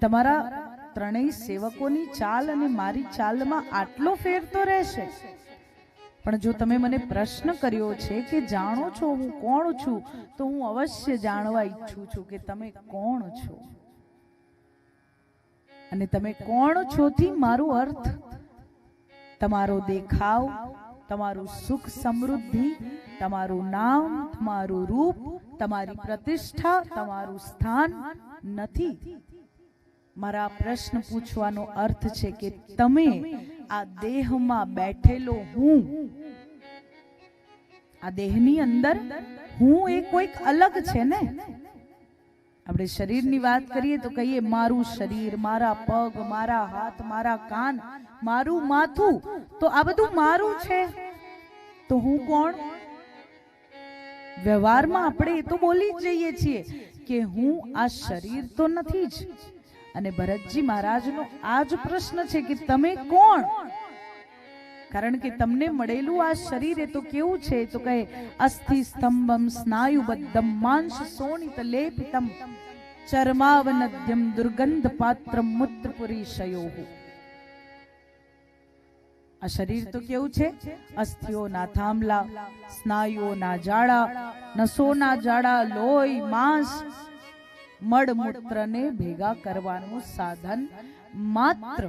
તમારા ત્રણેય સેવકોની ચાલ અને મારી ચાલમાં આટલો ફેર તો રહેશે. પણ જો તમે મને પ્રશ્ન કર્યો છે કે જાણો છો હું કોણ છું, તો હું અવશ્ય જાણવા ઈચ્છું છું કે તમે કોણ છો. અને તમે કોણ છો થી મારો અર્થ? તમારો દેખાવ, તમારું સુખ સમૃદ્ધિ, તમારું નામ, તમારું રૂપ, તમારી પ્રતિષ્ઠા, તમારું સ્થાન નથી. મારા પ્રશ્ન પૂછવાનો અર્થ છે કે તમે આ દેહમાં બેઠેલો હું, આ દેહની અંદર હું એ કોઈક અલગ છે ને? આપણે શરીરની વાત કરીએ તો કહીએ, મારું શરીર, મારા પગ, મારા હાથ, મારા કાન, મારું માથું. તો આ બધું મારું છે. તો હું કોણ? વ્યવહારમાં આપણે એ તો બોલી જ જઈએ છીએ કે હું આ શરીર તો નથી જ. અને ભરતજી મહારાજનો આ જ પ્રશ્ન છે કે તમે કોણ? કારણ કે તમને મળેલું આ શરીર એ તો કેવું છે? તો કહે, અસ્થિ સ્તંભમ સ્નાયુબદ્ધમ માંસ શોણિત લેપિતમ ચર્માવનદ્યમ દુર્ગંધ પાત્રમ મૂત્રપુરી શયો આ શરીર તો કેવું છે? અસ્થિઓના થાંભલા સ્નાયુઓના જાડા નસોના જાડા લોહી, માંસ મળમૂત્રને ભેગા કરવાનું સાધન માત્ર.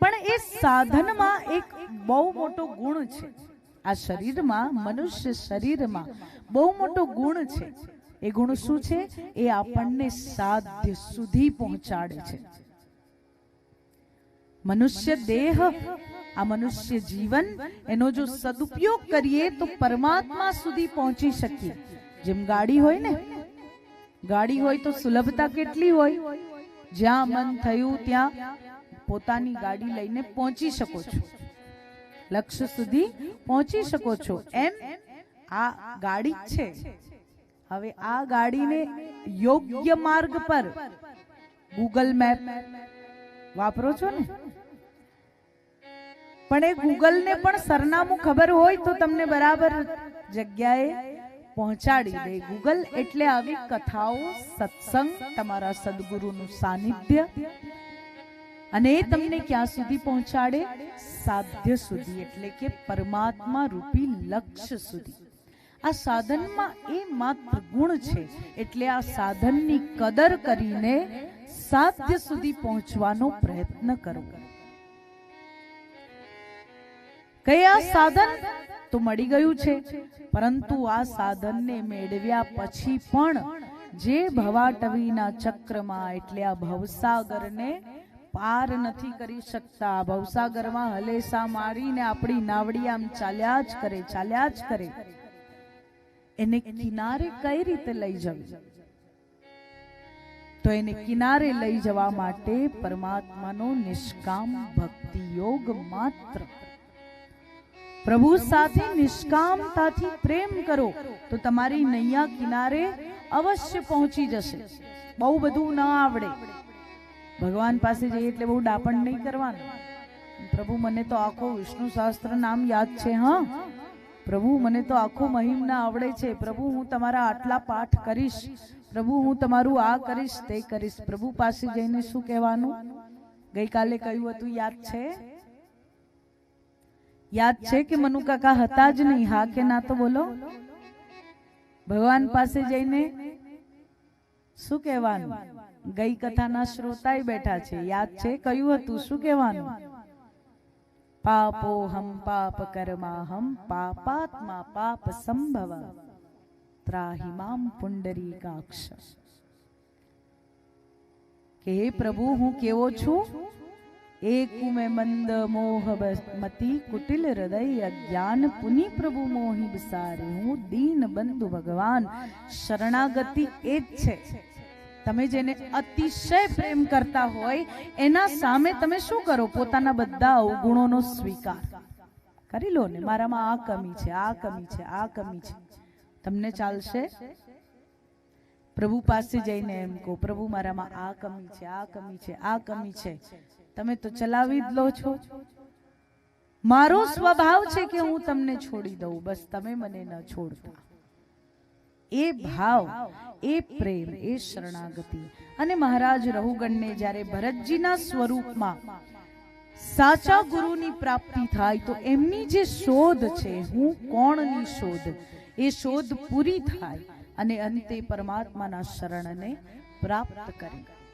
પણ એ સાધનમાં એક બહુ મોટો ગુણ છે. આ શરીરમાં, મનુષ્ય શરીરમાં બહુ મોટો ગુણ છે. એ ગુણ શું છે? એ આપણને સાધ્ય સુધી પહોંચાડે છે. મનુષ્ય દેહ, આ મનુષ્ય જીવન, એનો જો સદુપયોગ કરીએ તો પરમાત્મા સુધી પહોંચી શકીએ. જેમ ગાડી હોય ને ગાડી હોય તો સુલભતા કેટલી હોય? જ્યાં મન થયું ત્યાં પોતાની ગાડી લઈને પહોંચી શકો છો. લક્ષ્ય સુધી પહોંચી શકો છો. એમ આ ગાડી છે. હવે આ ગાડીને યોગ્ય માર્ગ પર ગૂગલ મેપ વાપરો છો ને? પણ એ ગૂગલને પણ સરનામું ખબર હોય તો તમને બરાબર જગ્યાએ પહોંચાડી દે. ગૂગલ એટલે આવી કથાઓ, સત્સંગ, તમારા સદગુરુનું સાનિધ્ય. અને એ તમને ક્યાં સુધી પહોંચાડે? સાધ્ય સુધી, એટલે કે પરમાત્મા રૂપી લક્ષ્ય સુધી. આ સાધનમાં એ માત્ર ગુણ છે, એટલે આ સાધનની કદર કરીને સાધ્ય સુધી પહોંચવાનો પ્રયત્ન કરો. કયા સાધન? તો મળી ગયું છે. પરંતુ આ સાધનને મેળવ્યા પછી પણ જે ભવાટવીના ચક્રમાં, એટલે આ ભવસાગરને પાર નથી કરી શકતા. ભવસાગરમાં હલેસા મારીને આપણી નાવડી આમ ચાલ્યા જ કરે, ચાલ્યા જ કરે. એને કિનારે કઈ રીતે લઈ જવી? તો એને કિનારે લઈ જવા માટે પરમાત્માનો નિષ્કામ ભક્તિ યોગ માત્ર પ્રભુ સાથે નિષ્કામતાથી પ્રેમ કરો, તો તમારી નૈયા કિનારે અવશ્ય પહોંચી જશે. બહુ બધું ન આવડે. ભગવાન પાસે જઈએ એટલે બહુ ડાપણ નહીં કરવાનું. પ્રભુ, મને તો આખો વિષ્ણુ શાસ્ત્ર નામ યાદ છે, હા? પ્રભુ, મને તો આખો મહિમ ના આવડે છે. પ્રભુ, હું તમારા આટલા પાઠ કરીશ. પ્રભુ, હું તમારું આ કરીશ, તે કરીશ. પ્રભુ પાસે જઈને શું કહેવાનું? ગઈકાલે કહ્યું હતું, યાદ છે? યાદ છે કે મનુ કાકા હતા જ નહીં? હા કે ના તો બોલો. ભગવાન પાસે જઈને શું કહેવાનું? ગઈ કથાના શ્રોતાય બેઠા છે. યાદ છે? કયું હતું? શું કહેવાનું? પાપો હમ પાપ કર્મા હમ પાપાત્મા પાપ સંભવ. ત્રાહિમામ પુંડરી કાક્ષ. કે હે પ્રભુ, હું કેવો છું? એક મેં મંદ મોહ મતી કુટિલ હૃદય અજ્ઞાન પુની પ્રભુ મોહી બિસારે હું દીન બંધુ ભગવાન શરણાગતિ એ જ છે તમે જેને અતિશય પ્રેમ કરતા હોય એના સામે તમે શું કરો પોતાના બધા અવગુણોનો સ્વીકાર કરી લો ને મારામાં આ કમી છે આ કમી છે આ કમી છે તમને ચાલશે પ્રભુ પાસે જઈને એમ કહો પ્રભુ મારામાં આ કમી છે આ કમી છે આ કમી છે તમે તો ચલાવી જ લો છો. મારો સ્વભાવ છે કે હું તમને છોડી દઉં. બસ તમે મને ન છોડતા. એ ભાવ એ પ્રેમ એ શરણાગતિ. અને મહારાજ રહુગણને જ્યારે ભરતજીના સ્વરૂપમાં સાચા ગુરુની પ્રાપ્તિ થાય તો એમની જે શોધ છે હું કોણની શોધ? એ શોધ પૂરી થાય અને અંતે પરમાત્માના શરણને પ્રાપ્ત કરે.